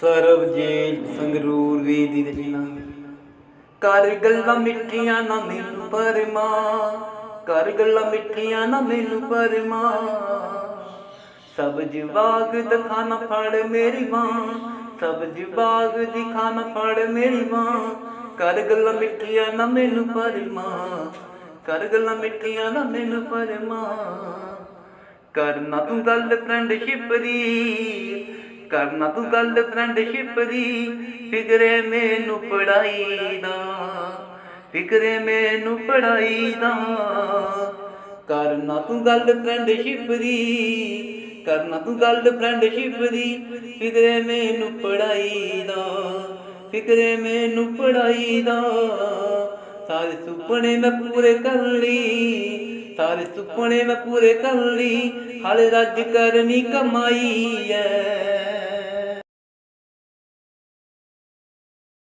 ਸਰਬਜੀਤ ਸੰਗਰੂਰ ਵੀ ਦੀ ਰਚਨਾ ਕਰ ਗੱਲਾਂ ਮਿੱਠੀਆਂ ਨਾ ਮੈਨੂੰ ਪਰਮਾ, ਕਰ ਗੱਲਾਂ ਮਿੱਠੀਆਂ ਨਾ ਮੈਨੂੰ ਪਰਮਾ। ਸਬਜ ਬਾਗ ਦਾ ਫੜ ਮੇਰੀ ਮਾਂ, ਸਬਜ ਬਾਗ ਦੀ ਖਾਣਾ ਫੜ ਮੇਰੀ ਮਾਂ। ਕਰ ਗੱਲਾਂ ਮਿੱਠੀਆਂ ਨਾ ਮੈਨੂੰ ਪਰਮਾ, ਕਰ ਗੱਲਾਂ ਮਿੱਠੀਆਂ ਨਾ ਮੈਨੂੰ ਪਰਮਾ। ਕਰਨਾ ਤੂੰ ਗੱਲ ਫਰੈਂਡਸ਼ਿਪ ਦੀ ਕਰਨਾ ਤੂੰ ਗੱਲ ਫਰੈਂਡਸ਼ਿਪ ਦੀ। ਫਿਕਰੇ ਮੈਨੂੰ ਪੜਾਈ ਦਾ, ਫਿਕਰੇ ਮੈਨੂੰ ਪੜਾਈ ਦਾ। ਕਰਨਾ ਤੂੰ ਗੱਲ ਫਰੈਂਡਸ਼ਿਪ ਦੀ, ਕਰਨਾ ਤੂੰ ਗੱਲ ਫਰੈਂਡਸ਼ਿਪ ਦੀ। ਫਿਕਰੇ ਮੈਨੂੰ ਪੜਾਈ ਦਾ, ਫਿਕਰੇ ਮੈਨੂੰ ਪੜਾਈ ਦਾ। ਸਾਰੇ ਸੁਪਨੇ ਮੈਂ ਪੂਰੇ ਕਰ ਲਈ ਸਾਰੇ ਸੁਪਨੇ ਮੈਂ ਪੂਰੇ ਕਰ ਲਈ ਹਾਲੇ ਰੱਜ ਕਰਨੀ ਕਮਾਈ ਐ।